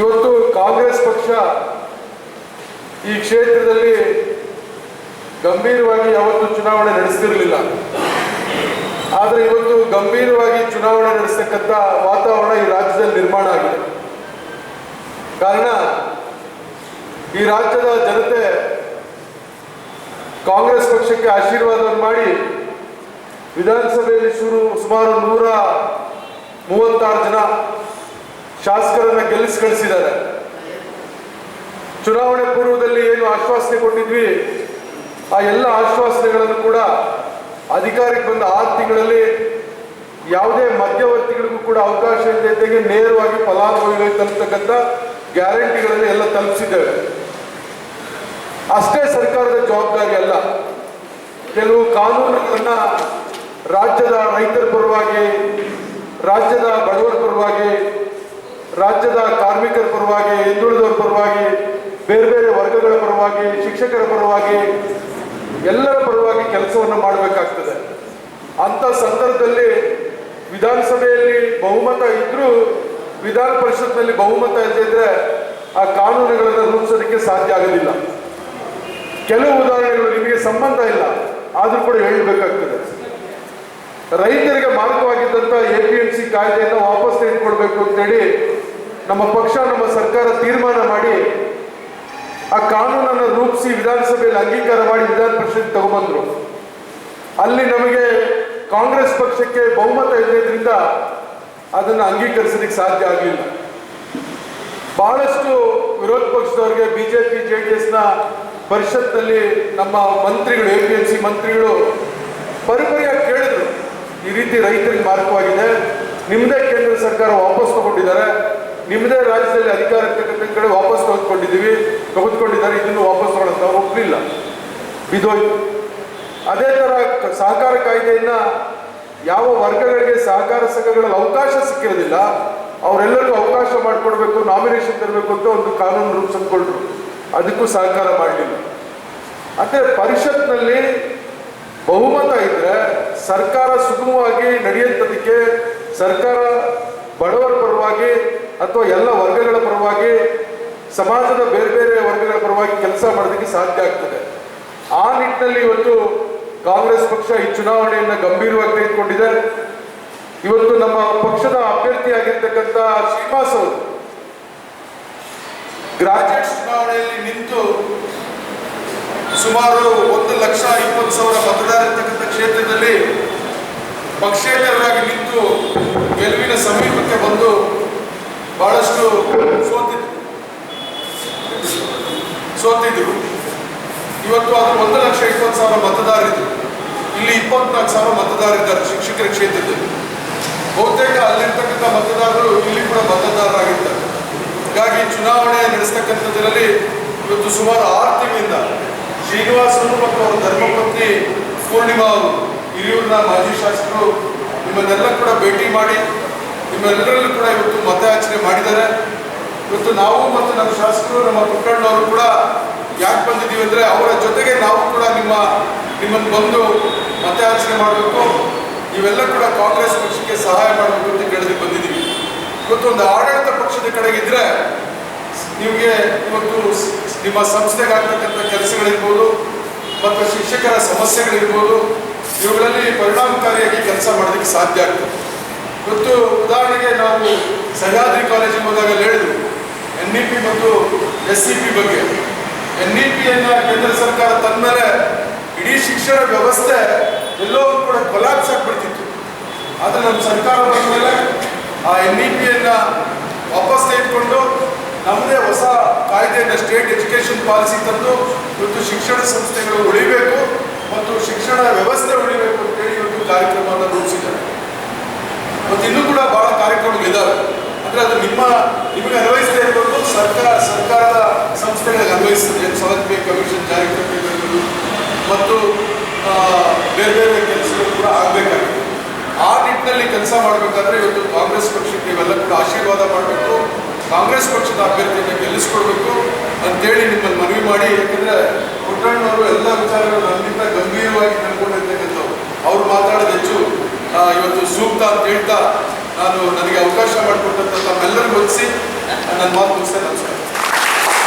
ಇವತ್ತು ಕಾಂಗ್ರೆಸ್ ಪಕ್ಷ ಈ ಕ್ಷೇತ್ರದಲ್ಲಿ ಗಂಭೀರವಾಗಿ ಯಾವತ್ತೂ ಚುನಾವಣೆ ನಡೆಸ್ತಿರಲಿಲ್ಲ. ಆದರೆ ಇವತ್ತು ಗಂಭೀರವಾಗಿ ಚುನಾವಣೆ ನಡೆಸ್ತಕ್ಕಂಥ ವಾತಾವರಣ ಈ ರಾಜ್ಯದಲ್ಲಿ ನಿರ್ಮಾಣ ಆಗಿದೆ. ಕಾರಣ, ಈ ರಾಜ್ಯದ ಜನತೆ ಕಾಂಗ್ರೆಸ್ ಪಕ್ಷಕ್ಕೆ ಆಶೀರ್ವಾದವನ್ನು ಮಾಡಿ ವಿಧಾನಸಭೆಯಲ್ಲಿ ಶುರು ಸುಮಾರು ನೂರ ಮೂವತ್ತಾರು ಜನ ಶಾಸಕರನ್ನ ಗೆಲ್ಲಿಸಿ ಕಳಿಸಿದ್ದಾರೆ. ಚುನಾವಣೆ ಪೂರ್ವದಲ್ಲಿ ಏನು ಆಶ್ವಾಸನೆ ಕೊಟ್ಟಿದ್ವಿ, ಆ ಎಲ್ಲ ಆಶ್ವಾಸನೆಗಳನ್ನು ಕೂಡ ಅಧಿಕಾರಕ್ಕೆ ಬಂದ ಆರು ತಿಂಗಳಲ್ಲಿ ಯಾವುದೇ ಮಧ್ಯವರ್ತಿಗಳಿಗೂ ಕೂಡ ಅವಕಾಶ ಇಲ್ಲದೆ ನೇರವಾಗಿ ಫಲಾನುಭವಿಗಳಿಗೆ ತಲುಪತಕ್ಕಂಥ ಗ್ಯಾರಂಟಿಗಳನ್ನು ಎಲ್ಲ ತಲುಪಿಸಿದ್ದೇವೆ. ಅಷ್ಟೇ ಸರ್ಕಾರದ ಜವಾಬ್ದಾರಿ ಅಲ್ಲ, ಕೆಲವು ಕಾನೂನುಗಳನ್ನ ರಾಜ್ಯದ ರೈತರ ಪರವಾಗಿ, ರಾಜ್ಯದ ಬಡವರ ಪರವಾಗಿ ರಾಜ್ಯದ ಕಾರ್ಮಿಕರ ಪರವಾಗಿ, ಹಿಂದುಳಿದವರ ಪರವಾಗಿ, ಬೇರೆ ಬೇರೆ ವರ್ಗಗಳ ಪರವಾಗಿ, ಶಿಕ್ಷಕರ ಪರವಾಗಿ, ಎಲ್ಲರ ಪರವಾಗಿ ಕೆಲಸವನ್ನು ಮಾಡಬೇಕಾಗ್ತದೆ. ಅಂತ ಸಂದರ್ಭದಲ್ಲಿ ವಿಧಾನಸಭೆಯಲ್ಲಿ ಬಹುಮತ ಇದ್ರೂ, ವಿಧಾನ ಪರಿಷತ್ನಲ್ಲಿ ಬಹುಮತ ಇದ್ದಿದ್ರೆ ಆ ಕಾನೂನುಗಳನ್ನು ರೂಪಿಸೋದಕ್ಕೆ ಸಾಧ್ಯ ಆಗೋದಿಲ್ಲ. ಕೆಲವು ಉದಾಹರಣೆಗಳು ನಿಮಗೆ ಸಂಬಂಧ ಇಲ್ಲ, ಆದರೂ ಕೂಡ ಹೇಳಬೇಕಾಗ್ತದೆ. ರೈತರಿಗೆ ಮಾರ್ಗವಾಗಿದ್ದಂಥ ಎ ಪಿ ಎಂ ಸಿ ಕಾಯ್ದೆಯನ್ನು ವಾಪಸ್ ತೆಗೆದುಕೊಳ್ಬೇಕು ಅಂತೇಳಿ ನಮ್ಮ ಪಕ್ಷ, ನಮ್ಮ ಸರ್ಕಾರ ತೀರ್ಮಾನ ಮಾಡಿ ಆ ಕಾನೂನನ್ನು ರೂಪಿಸಿ ವಿಧಾನಸಭೆಯಲ್ಲಿ ಅಂಗೀಕಾರ ಮಾಡಿ ವಿಧಾನ ಪರಿಷತ್ ತಗೊಂಡ್ಬಂದ್ರು ಅಲ್ಲಿ ನಮಗೆ ಕಾಂಗ್ರೆಸ್ ಪಕ್ಷಕ್ಕೆ ಬಹುಮತ ಇಲ್ಲದ್ರಿಂದ ಅದನ್ನು ಅಂಗೀಕರಿಸಲಿಕ್ಕೆ ಸಾಧ್ಯ ಆಗಲಿಲ್ಲ. ಬಹಳಷ್ಟು ವಿರೋಧ ಪಕ್ಷದವರಿಗೆ ಬಿಜೆಪಿ, ಜೆ ಡಿ ಎಸ್ನ ಪರಿಷತ್ನಲ್ಲಿ ನಮ್ಮ ಮಂತ್ರಿಗಳು, ಎ ಪಿ ಎಂ ಸಿ ಮಂತ್ರಿಗಳು ಪರಿಪರಿಯಾಗಿ ಕೇಳಿದ್ರು. ಈ ರೀತಿ ರೈತರಿಗೆ ಮಾರ್ಗವಾಗಿದೆ ನಿಮ್ಮದೇ ಕೇಂದ್ರ ಸರ್ಕಾರ ವಾಪಸ್ ತಗೊಂಡಿದ್ದಾರೆ. ನಿಮ್ಮದೇ ರಾಜ್ಯದಲ್ಲಿ ಅಧಿಕಾರ ಇರ್ತಕ್ಕಂಥ ಕಡೆ ವಾಪಸ್ ತೆಗೆದುಕೊಂಡಿದ್ದೀವಿ. ತೆಗೆದುಕೊಂಡಿದ್ದಾರೆ, ಇದನ್ನು ವಾಪಸ್ ತಗೊಳ್ಳೋದು ನಾವು ಒಪ್ಪಲಿಲ್ಲ ಬಿದೋಯ್ತು ಅದೇ ಥರ ಸಹಕಾರ ಕಾಯ್ದೆಯನ್ನ ಯಾವ ವರ್ಗಗಳಿಗೆ ಸಹಕಾರ ಸಂಘಗಳಲ್ಲಿ ಅವಕಾಶ ಸಿಕ್ಕಿರೋದಿಲ್ಲ, ಅವರೆಲ್ಲರಿಗೂ ಅವಕಾಶ ಮಾಡಿಕೊಡ್ಬೇಕು, ನಾಮಿನೇಷನ್ ತರಬೇಕು ಅಂತ ಒಂದು ಕಾನೂನು ರೂಪಿಸ್ಕೊಂಡ್ರು. ಅದಕ್ಕೂ ಸಹಕಾರ ಮಾಡಲಿಲ್ಲ. ಅದೇ ಪರಿಷತ್ನಲ್ಲಿ ಬಹುಮತ ಇದ್ರೆ ಸರ್ಕಾರ ಸುಗಮವಾಗಿ ನಡೆಯುವಂಥದಕ್ಕೆ ಸರ್ಕಾರ ಬಡವರ ಪರವಾಗಿ ಅಥವಾ ಎಲ್ಲ ವರ್ಗಗಳ ಪರವಾಗಿ, ಸಮಾಜದ ಬೇರೆ ಬೇರೆ ವರ್ಗಗಳ ಪರವಾಗಿ ಕೆಲಸ ಮಾಡೋದಕ್ಕೆ ಸಾಧ್ಯ ಆಗ್ತದೆ. ಆ ನಿಟ್ಟಿನಲ್ಲಿ ಇವತ್ತು ಕಾಂಗ್ರೆಸ್ ಪಕ್ಷ ಈ ಚುನಾವಣೆಯನ್ನ ಗಂಭೀರವಾಗಿ ತೆಗೆದುಕೊಂಡಿದೆ. ಇವತ್ತು ನಮ್ಮ ಪಕ್ಷದ ಅಭ್ಯರ್ಥಿಯಾಗಿರ್ತಕ್ಕಂಥ ಶ್ರೀನಿವಾಸ್ ಅವರು ಗ್ರಾಜುಯೇಟ್ ಚುನಾವಣೆಯಲ್ಲಿ ನಿಂತು ಸುಮಾರು ಒಂದು ಲಕ್ಷ ಇಪ್ಪತ್ತು ಸಾವಿರ ಮತದಾರ ಇರ್ತಕ್ಕಂಥ ಕ್ಷೇತ್ರದಲ್ಲಿ ಪಕ್ಷೇತರರಾಗಿ ನಿಂತು ಗೆಲುವಿನ ಸಮೀಪಕ್ಕೆ ಬಂದು ಬಹಳಷ್ಟು ಸೋತಿದ್ರು. ಸೋತಿದ್ರು. ಇವತ್ತು ಅದು ಒಂದು ಲಕ್ಷ ಇಪ್ಪತ್ತು ಸಾವಿರ ಮತದಾರರಿದ್ರು. ಇಲ್ಲಿ ಇಪ್ಪತ್ನಾಲ್ಕು ಸಾವಿರ ಮತದಾರರಿದ್ದಾರೆ ಶಿಕ್ಷಕರ ಕ್ಷೇತ್ರದಲ್ಲಿ. ಬಹುತೇಕ ಅಲ್ಲಿರ್ತಕ್ಕಂಥ ಮತದಾರರು ಇಲ್ಲಿ ಕೂಡ ಮತದಾರರಾಗಿರ್ತಾರೆ ಹೀಗಾಗಿ ಚುನಾವಣೆ ನಡೆಸ್ತಕ್ಕಂಥದ್ರಲ್ಲಿ ಇವತ್ತು ಸುಮಾರು ಆರು ತಿಂಗಳಿಂದ ಶ್ರೀನಿವಾಸರು ಮತ್ತು ಅವರ ಧರ್ಮಪತ್ನಿ ಪೂರ್ಣಿಮಾ ಅವರು, ಹಿರಿಯೂರಿನ ಮಾಜಿ ಶಾಸಕರು ನಿಮ್ಮನ್ನೆಲ್ಲ ಕೂಡ ಭೇಟಿ ಮಾಡಿ ನಿಮ್ಮೆಲ್ಲರಲ್ಲೂ ಕೂಡ ಇವತ್ತು ಮತಯಾಚನೆ ಮಾಡಿದ್ದಾರೆ. ಇವತ್ತು ನಾವು ಮತ್ತು ನಮ್ಮ ಶಾಸಕರು, ನಮ್ಮ ಪುಟ್ಟಣ್ಣವರು ಕೂಡ ಯಾಕೆ ಬಂದಿದ್ದೀವಿ ಅಂದರೆ ಅವರ ಜೊತೆಗೆ ನಾವು ಕೂಡ ನಿಮ್ಮ, ನಿಮ್ಮನ್ನು ಬಂದು ಮತಯಾಚನೆ ಮಾಡಬೇಕು. ಇವೆಲ್ಲ ಕೂಡ ಕಾಂಗ್ರೆಸ್ ಪಕ್ಷಕ್ಕೆ ಸಹಾಯ ಮಾಡಬೇಕು ಅಂತ ಕೇಳಿದ್ರೆ ಬಂದಿದ್ದೀವಿ. ಇವತ್ತು ಒಂದು ಆಡಳಿತ ಪಕ್ಷದ ಕಡೆಗಿದ್ರೆ ನಿಮಗೆ ಇವತ್ತು ನಿಮ್ಮ ಸಂಸ್ಥೆಗೆ ಆಗ್ತಕ್ಕಂಥ ಕೆಲಸಗಳಿರ್ಬೋದು ಮತ್ತು ಶಿಕ್ಷಕರ ಸಮಸ್ಯೆಗಳಿರ್ಬೋದು. ಇವುಗಳಲ್ಲಿ ಪರಿಣಾಮಕಾರಿಯಾಗಿ ಕೆಲಸ ಮಾಡೋದಕ್ಕೆ ಸಾಧ್ಯ ಆಗ್ತದೆ. ಇವತ್ತು ಉದಾಹರಣೆಗೆ ನಾವು ಸಹ್ಯಾದ್ರಿ ಕಾಲೇಜಿಗೆ ಹೋದಾಗ ಹೇಳಿದ್ರು, ಎನ್ ಇ ಪಿ ಮತ್ತು ಎಸ್ ಸಿ ಪಿ ಬಗ್ಗೆ. ಎನ್ ಇ ಪಿಯನ್ನು ಕೇಂದ್ರ ಸರ್ಕಾರ ತಂದಮೇಲೆ ಇಡೀ ಶಿಕ್ಷಣ ವ್ಯವಸ್ಥೆ ಎಲ್ಲೋ ಕೂಡ ಕೊಲಾಪ್ಸ್ ಆಗಿಬಿಡ್ತಿತ್ತು. ಆದರೆ ನಮ್ಮ ಸರ್ಕಾರ ಬಂದ ಮೇಲೆ ಆ ಎನ್ ಇ ಪಿಯನ್ನು ವಾಪಸ್ ತೆಗೆದುಕೊಂಡು ನಮ್ಮದೇ ಹೊಸ ಕಾಯ್ದೆಯನ್ನು ಸ್ಟೇಟ್ ಎಜುಕೇಷನ್ ಪಾಲಿಸಿ ತಂದು ಇವತ್ತು ಶಿಕ್ಷಣ ಸಂಸ್ಥೆಗಳು ಉಳಿಬೇಕು ಮತ್ತು ಶಿಕ್ಷಣ ವ್ಯವಸ್ಥೆ ಉಳಿಬೇಕು ಅಂತೇಳಿ ಇವತ್ತು ಕಾರ್ಯಕ್ರಮವನ್ನು ರೂಪಿಸಿದ್ದಾರೆ ಮತ್ತು ಇನ್ನೂ ಕೂಡ ಬಹಳ ಕಾರ್ಯಕ್ರಮಗಳಿದ್ದಾವೆ ಅಂದರೆ ಅದು ನಿಮ್ಮ ನಿಮಗೆ ಅನ್ವಯಿಸದೇ ಇರಬೇಕು ಸರ್ಕಾರ, ಸರ್ಕಾರದ ಸಂಸ್ಥೆಗಳಿಗೆ ಅನ್ವಯಿಸ್ತದೆ ಸೌಲಭ್ಯ ಕಮಿಷನ್ ಜಾರಿ ತರಬೇಕಿರ್ಬೋದು ಮತ್ತು ಬೇರೆ ಬೇರೆ ಕೆಲಸಗಳು ಕೂಡ ಆಗಬೇಕಾಗಿದೆ. ಆ ನಿಟ್ಟಿನಲ್ಲಿ ಕೆಲಸ ಮಾಡಬೇಕಾದ್ರೆ ಇವತ್ತು ಕಾಂಗ್ರೆಸ್ ಪಕ್ಷಕ್ಕೆ ಇವೆಲ್ಲ ಕೂಡ ಆಶೀರ್ವಾದ ಮಾಡಬೇಕು. ಕಾಂಗ್ರೆಸ್ ಪಕ್ಷದ ಅಭ್ಯರ್ಥಿಯನ್ನು ಗೆಲ್ಲಿಸ್ಕೊಡ್ಬೇಕು ಅಂತೇಳಿ ನಿಮ್ಮಲ್ಲಿ ಮನವಿ ಮಾಡಿ. ಯಾಕಂದ್ರೆ ಪುಟ್ಟಣ್ಣವರು ಎಲ್ಲ ವಿಚಾರಗಳು ನನ್ನಿಂದ ಗಂಭೀರವಾಗಿ ತಿಳ್ಕೊಂಡಿರ್ತಕ್ಕಂಥವ್ರು. ಅವ್ರು ಮಾತಾಡೋದು ಹೆಚ್ಚು ಇವತ್ತು ಸೂಕ್ತ ಅಂತ ಹೇಳ್ತಾ ನಾನು ನನಗೆ ಅವಕಾಶ ಮಾಡಿಕೊಟ್ಟಂತ ತಮ್ಮೆಲ್ಲರಿಗೂ ಹೊಲಿಸಿ ನನ್ನ ಮಾತು ಮುಗಿಸ್ತೇನೆ ನಮಸ್ಕಾರ.